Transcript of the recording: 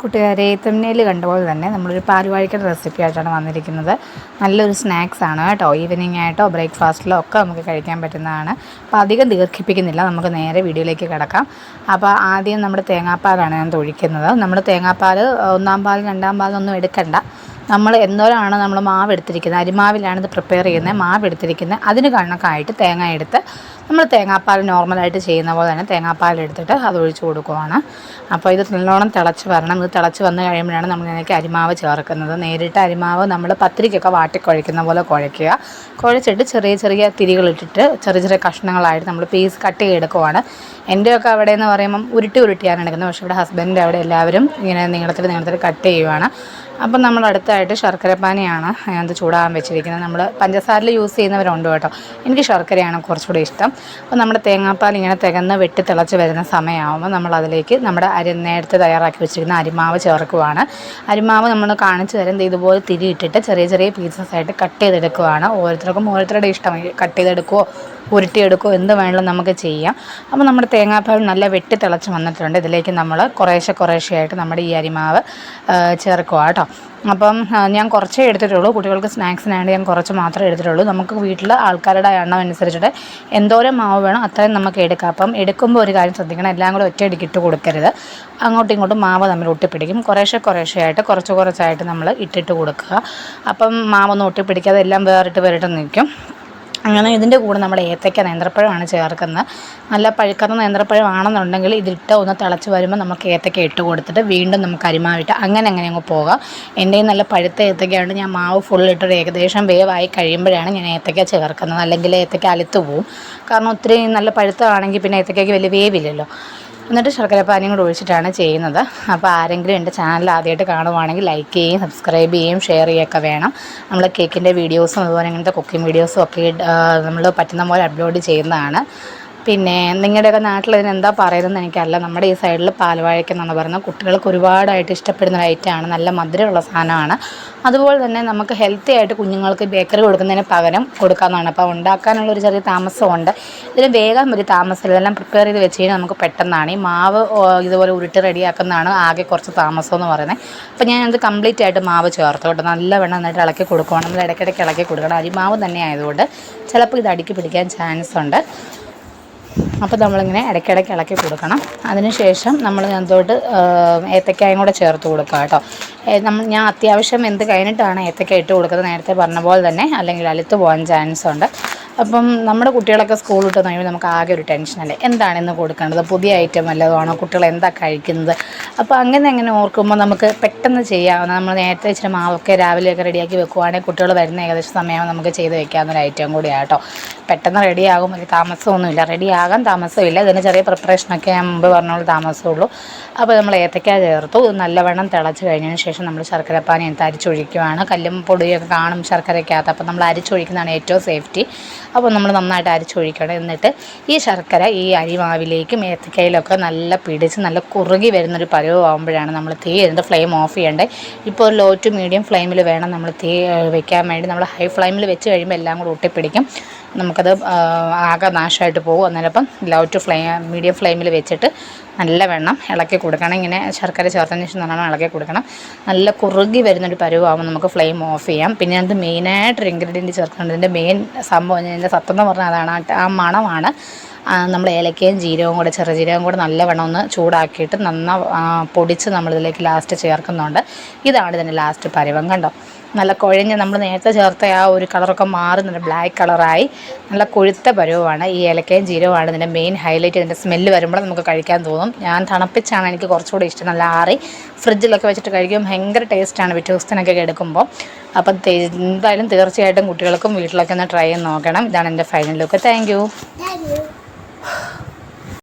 കൂട്ടുകാരെ തുന്നയിൽ കണ്ടപോലെ തന്നെ നമ്മളൊരു പാലുവാഴിക്കൽ റെസിപ്പി ആയിട്ടാണ് വന്നിരിക്കുന്നത്. നല്ലൊരു സ്നാക്സ് ആണ് കേട്ടോ. ഈവനിങ് ആയിട്ടോ ബ്രേക്ക്ഫാസ്റ്റിലോ ഒക്കെ നമുക്ക് കഴിക്കാൻ പറ്റുന്നതാണ്. അപ്പോൾ അധികം ദീർഘിപ്പിക്കുന്നില്ല. നമുക്ക് നേരെ വീഡിയോയിലേക്ക് കിടക്കാം. അപ്പോൾ ആദ്യം നമ്മുടെ തേങ്ങാപ്പാലാണ് ഞാൻ ഒഴിക്കുന്നത് നമ്മൾ തേങ്ങാപ്പാൽ ഒന്നാം പാൽ രണ്ടാം പാൽ ഒന്നും എടുക്കണ്ട. നമ്മൾ എന്തോരാണ് നമ്മൾ മാവ് എടുത്തിരിക്കുന്നത്? അരിമാവിലാണ് ഇത് പ്രിപ്പയർ ചെയ്യുന്നത്. മാവ് എടുത്തിരിക്കുന്നത്. അതിന് കണക്കായിട്ട് തേങ്ങ എടുത്ത് നമ്മൾ തേങ്ങാപ്പാൽ നോർമലായിട്ട് ചെയ്യുന്ന പോലെ തന്നെ തേങ്ങാപ്പാൽ എടുത്തിട്ട് അത് ഒഴിച്ച് കൊടുക്കുവാണ്. അപ്പോൾ ഇത് നല്ലോണം തിളച്ച് വരണം. ഇത് തിളച്ച് വന്ന് കഴിയുമ്പോഴാണ് നമ്മൾ ഇതിലേക്ക് അരിമാവ് ചേർക്കുന്നത്. നേരിട്ട് അരിമാവ് നമ്മൾ പത്തിരിക്കൊക്കെ വാട്ടി കുഴയ്ക്കുന്ന പോലെ കുഴയ്ക്കുക. കുഴച്ചിട്ട് ചെറിയ ചെറിയ തിരികളിട്ടിട്ട് ചെറിയ ചെറിയ കഷ്ണങ്ങളായിട്ട് നമ്മൾ പീസ് കട്ട് ചെയ്തെടുക്കുവാണ് എന്റെയൊക്കെ അവിടെ എന്ന് പറയുമ്പം ഉരുട്ടി ഉരുട്ടിയാണ് എടുക്കുന്നത്. പക്ഷേ ഇവിടെ ഹസ്ബൻഡ് അവിടെ എല്ലാവരും ഇങ്ങനെ നീളത്തിൽ നീളത്തിൽ കട്ട് ചെയ്യുവാണ്. അപ്പം നമ്മൾ അടുത്തായിട്ട് ശർക്കരപ്പാനിയാണ് അത് ചൂടാകാൻ വെച്ചിരിക്കുന്നത്. നമ്മൾ പഞ്ചസാരയിൽ യൂസ് ചെയ്യുന്നവരുണ്ട് കേട്ടോ. എനിക്ക് ശർക്കരയാണ് കുറച്ചുകൂടി ഇഷ്ടം. അപ്പോൾ നമ്മുടെ തേങ്ങാപ്പാൽ ഇങ്ങനെ തികന്ന് വെട്ടി തിളച്ച് വരുന്ന സമയമാകുമ്പോൾ നമ്മളതിലേക്ക് നമ്മുടെ അരി നേരത്തെ തയ്യാറാക്കി വെച്ചിരിക്കുന്ന അരിമാവ് ചേർക്കുവാണ്. അരിമാവ് നമ്മൾ കാണിച്ചു തരുന്നത് ഇതുപോലെ തിരിയിട്ടിട്ട് ചെറിയ ചെറിയ പീസസ് ആയിട്ട് കട്ട് ചെയ്തെടുക്കുവാണ്. ഓരോരുത്തർക്കും ഓരോരുത്തരുടെ ഇഷ്ടം. കട്ട് ചെയ്തെടുക്കുമോ ഉരുട്ടിയെടുക്കുകയോ എന്ത് വേണമെങ്കിലും നമുക്ക് ചെയ്യാം. അപ്പോൾ നമ്മുടെ തേങ്ങാപ്പാൽ നല്ല വെട്ടി തിളച്ച് വന്നിട്ടുണ്ട്. ഇതിലേക്ക് നമ്മൾ കുറേശ്ശെ കുറേശ്ശെയായിട്ട് നമ്മുടെ ഈ അരിമാവ് ചേർക്കുക കേട്ടോ. അപ്പം ഞാൻ കുറച്ചേ എടുത്തിട്ടുള്ളൂ. കുട്ടികൾക്ക് സ്നാക്സിനായിട്ട് ഞാൻ കുറച്ച് മാത്രമേ എടുത്തിട്ടുള്ളൂ. നമുക്ക് വീട്ടിൽ ആൾക്കാരുടെ എണ്ണം അനുസരിച്ചിട്ട് എന്തോരം മാവ് വേണം അത്രയും നമുക്ക് എടുക്കാം. അപ്പം എടുക്കുമ്പോൾ ഒരു കാര്യം ശ്രദ്ധിക്കണം. എല്ലാം കൂടെ ഒറ്റയടിക്ക് ഇട്ട് കൊടുക്കരുത്. അങ്ങോട്ടും ഇങ്ങോട്ടും മാവ് തമ്മിൽ ഒട്ടിപ്പിടിക്കും. കുറേശ്ശെ കുറേശ്ശെയായിട്ട് കുറച്ച് കുറച്ചായിട്ട് നമ്മൾ ഇട്ടിട്ട് കൊടുക്കുക. അപ്പം മാവൊന്നും ഒട്ടിപ്പിടിക്കാതെ എല്ലാം വേറിട്ട് വേറിട്ട് നിൽക്കും. അങ്ങനെ ഇതിന്റെ കൂടെ നമ്മൾ ഏത്തയ്ക്ക നേന്ത്രപ്പഴമാണ് ചേർക്കുന്നത്. നല്ല പഴുക്കുന്ന നേന്ത്രപ്പഴമാണെന്നുണ്ടെങ്കിൽ ഇതിട്ട് ഒന്ന് തിളച്ച് വരുമ്പോൾ നമുക്ക് ഏത്തയ്ക്ക ഇട്ട് കൊടുത്തിട്ട് വീണ്ടും നമുക്ക് അരിമാവിട്ട് അങ്ങനെ അങ്ങനെ അങ്ങ് പോകാം. എന്റെ നല്ല പഴുത്ത ഏത്തക്കയാണ് ഞാൻ മാവ് ഫുൾ ഏകദേശം വേവായി കഴിയുമ്പോഴാണ് ഞാൻ ഏത്തയ്ക്ക ചേർക്കുന്നത്. അല്ലെങ്കിൽ ഏത്തയ്ക്ക അലുത്ത് പോവും. കാരണം ഒത്തിരി നല്ല പഴുത്തതാണെങ്കിൽ പിന്നെ ഏത്തയ്ക്കയ്ക്ക് വലിയ വേവില്ലല്ലോ. എന്നിട്ട് ശർക്കരപ്പാനിയും കൂടെ ഒഴിച്ചിട്ടാണ് ചെയ്യുന്നത്. അപ്പോൾ ആരെങ്കിലും എന്റെ ചാനൽ ആദ്യമായിട്ട് കാണുവാണെങ്കിൽ ലൈക്ക് ചെയ്യുകയും സബ്സ്ക്രൈബ് ചെയ്യുകയും ഷെയർ ചെയ്യുകയൊക്കെ വേണം. നമ്മൾ കേക്കിന്റെ വീഡിയോസും അതുപോലെ ഇങ്ങനത്തെ കുക്കിംഗ് വീഡിയോസും ഒക്കെ നമ്മൾ പറ്റുന്ന പോലെ അപ്ലോഡ് ചെയ്യുന്നതാണ്. പിന്നെ നിങ്ങളുടെയൊക്കെ നാട്ടിൽ എന്താ പറയുന്നതെന്ന് നമ്മുടെ ഈ സൈഡിൽ പാൽവാഴയ്ക്ക എന്നാണ് പറയുന്നത്. കുട്ടികൾക്ക് ഒരുപാടായിട്ട് ഇഷ്ടപ്പെടുന്ന ഐറ്റം ഐറ്റമാണ് നല്ല മധുരമുള്ള സാധനമാണ്. അതുപോലെ തന്നെ നമുക്ക് ഹെൽത്തി ആയിട്ട് കുഞ്ഞുങ്ങൾക്ക് ബേക്കറി കൊടുക്കുന്നതിന് പകരം കൊടുക്കാവുന്നതാണ്. അപ്പോൾ ഉണ്ടാക്കാനുള്ള ഒരു ചെറിയ താമസമുണ്ട്. ഇതിന് വേഗം ഒരു താമസമില്ല. ഇതെല്ലാം പ്രിപ്പയർ ചെയ്ത് വെച്ച് കഴിഞ്ഞാൽ നമുക്ക് പെട്ടെന്നാണ്. ഈ മാവ് ഇതുപോലെ ഉരുട്ടി റെഡിയാക്കുന്നതാണ് ആകെ കുറച്ച് താമസം എന്ന് പറയുന്നത്. അപ്പോൾ ഞാൻ അത് കംപ്ലീറ്റ് ആയിട്ട് മാവ് ചേർത്ത് കേട്ടോ. നല്ല വെണ്ണം നന്നായിട്ട് ഇളക്കി കൊടുക്കുകയാണ് നമ്മൾ ഇടയ്ക്കിടയ്ക്ക് ഇളക്കി കൊടുക്കണം. അരിമാവ് തന്നെ ആയതുകൊണ്ട് ചിലപ്പോൾ ഇത് അടുക്കി പിടിക്കാൻ ചാൻസ് ഉണ്ട്. അപ്പോൾ നമ്മളിങ്ങനെ ഇടയ്ക്കിടയ്ക്ക് ഇളക്കി കൊടുക്കണം. അതിനുശേഷം നമ്മൾ അതിനകത്തോട്ട് ഏത്തക്കായും കൂടെ ചേർത്ത് കൊടുക്കുക കേട്ടോ. നമ്മൾ ഞാൻ അത്യാവശ്യം എന്ത് കഴിഞ്ഞിട്ടാണ് ഏത്തക്ക ഇട്ട് കൊടുക്കുന്നത്. നേരത്തെ പറഞ്ഞ പോലെ തന്നെ അല്ലെങ്കിൽ അലുത്ത് പോകാൻ ചാൻസ് ഉണ്ട്. അപ്പം നമ്മുടെ കുട്ടികളൊക്കെ സ്കൂൾ വിട്ട് കഴിയുമ്പോൾ നമുക്ക് ആകെ ഒരു ടെൻഷനല്ലേ എന്താണ് ഇന്ന് കൊടുക്കേണ്ടത്? പുതിയ ഐറ്റം വല്ലതുമാണോ? കുട്ടികൾ എന്താ കഴിക്കുന്നത്? അപ്പോൾ അങ്ങനെ അങ്ങനെ ഓർക്കുമ്പോൾ നമുക്ക് പെട്ടെന്ന് ചെയ്യാവുന്ന നമ്മൾ നേരത്തെ ഇച്ചിരി മാവൊക്കെ രാവിലെയൊക്കെ റെഡിയാക്കി വെക്കുവാണെങ്കിൽ കുട്ടികൾ വരുന്ന ഏകദേശം സമയമാകുമ്പോൾ നമുക്ക് ചെയ്ത് വെക്കാവുന്ന ഒരു ഐറ്റം കൂടിയാണ് കേട്ടോ. പെട്ടെന്ന് റെഡിയാകും ഒരു താമസമൊന്നുമില്ല. റെഡിയാകാൻ താമസമില്ല. ഇതിന് ചെറിയ പ്രിപ്പറേഷനൊക്കെ ഞാൻ മുമ്പ് പറഞ്ഞോളൂ താമസമുള്ളൂ അപ്പോൾ നമ്മൾ ഏത്തക്ക ചേർത്തു. നല്ലവണ്ണം തിളച്ച് കഴിഞ്ഞതിന് ശേഷം നമ്മൾ ശർക്കരപ്പാനി എടുത്ത് അരിച്ചൊഴിക്കുവാണ്. കല്ലും പൊടിയൊക്കെ കാണും ശർക്കരയ്ക്കകത്ത്. അപ്പോൾ നമ്മൾ അരിച്ചൊഴിക്കുന്നതാണ് ഏറ്റവും സേഫ്റ്റി അപ്പോൾ നമ്മൾ നന്നായിട്ട് അരച്ചൊഴിക്കണം. എന്നിട്ട് ഈ ശർക്കര ഈ അരിമാവിലേക്കും ഏത്തക്കയിലൊക്കെ നല്ല പിടിച്ച് നല്ല കുറുകി വരുന്നൊരു പരുവാകുമ്പോഴാണ് നമ്മൾ തീ എന്നിട്ട് ഫ്ലെയിം ഓഫ് ചെയ്യേണ്ടത്. ഇപ്പോൾ ഒരു ലോ ടു മീഡിയം ഫ്ലെയിമിൽ വേണം നമ്മൾ തീ വെക്കാൻ വേണ്ടി. നമ്മൾ ഹൈ ഫ്ലെയിമിൽ വെച്ച് കഴിയുമ്പോൾ എല്ലാം കൂടെ ഒട്ടിപ്പിടിക്കും. നമുക്കത് ആകെ നാശമായിട്ട് പോകും. അന്നേരപ്പം ലോ ടു ഫ്ലെയിം മീഡിയം ഫ്ലെയിമിൽ വെച്ചിട്ട് നല്ല വെണ്ണം ഇളക്കി കൊടുക്കണം. ഇങ്ങനെ ശർക്കര ചേർത്തതിന് ശേഷം നല്ലോണം ഇളക്കി കൊടുക്കണം. നല്ല കുറുകി വരുന്നൊരു പരുവാകുമ്പോൾ നമുക്ക് ഫ്ലെയിം ഓഫ് ചെയ്യാം. പിന്നെ അത് മെയിനായിട്ടൊരു ഇൻഗ്രീഡിയന്റ് ചേർക്കേണ്ടതിന്റെ മെയിൻ സംഭവം ഇതിന്റെ സത്യം എന്ന് പറഞ്ഞാൽ അതാണ് ആ മണമാണ്. നമ്മൾ ഏലക്കയും ജീരകവും കൂടെ ചെറുജീരകവും കൂടെ നല്ലവണ്ണം ഒന്ന് ചൂടാക്കിയിട്ട് നന്ന പൊടിച്ച് നമ്മളിതിലേക്ക് ലാസ്റ്റ് ചേർക്കുന്നുണ്ട്. ഇതാണ് ഇതിന്റെ ലാസ്റ്റ് പരിവം കണ്ടോ? നല്ല കുഴഞ്ഞ് നമ്മൾ നേരത്തെ ചേർത്ത ആ ഒരു കളറൊക്കെ മാറി നല്ല ബ്ലാക്ക് കളറായി നല്ല കൊഴുത്ത പരുവമാണ്. ഈ ഏലക്കയും ജീരകമാണ് ഇതിന്റെ മെയിൻ ഹൈലൈറ്റ് ഇതിന്റെ സ്മെല്ല് വരുമ്പോൾ നമുക്ക് കഴിക്കാൻ തോന്നും. ഞാൻ തണുപ്പിച്ചാണ് എനിക്ക് കുറച്ചുകൂടി ഇഷ്ടം. നല്ല ആറി ഫ്രിഡ്ജിലൊക്കെ വെച്ചിട്ട് കഴിക്കും ഭയങ്കര ടേസ്റ്റാണ് പിറ്റേ ദിവസത്തിനൊക്കെ എടുക്കുമ്പോൾ. അപ്പം എന്തായാലും തീർച്ചയായിട്ടും കുട്ടികൾക്കും വീട്ടിലൊക്കെ ഒന്ന് ട്രൈ ചെയ്ത് നോക്കണം. ഇതാണ് എന്റെ ഫൈനൽ ലുക്ക് താങ്ക്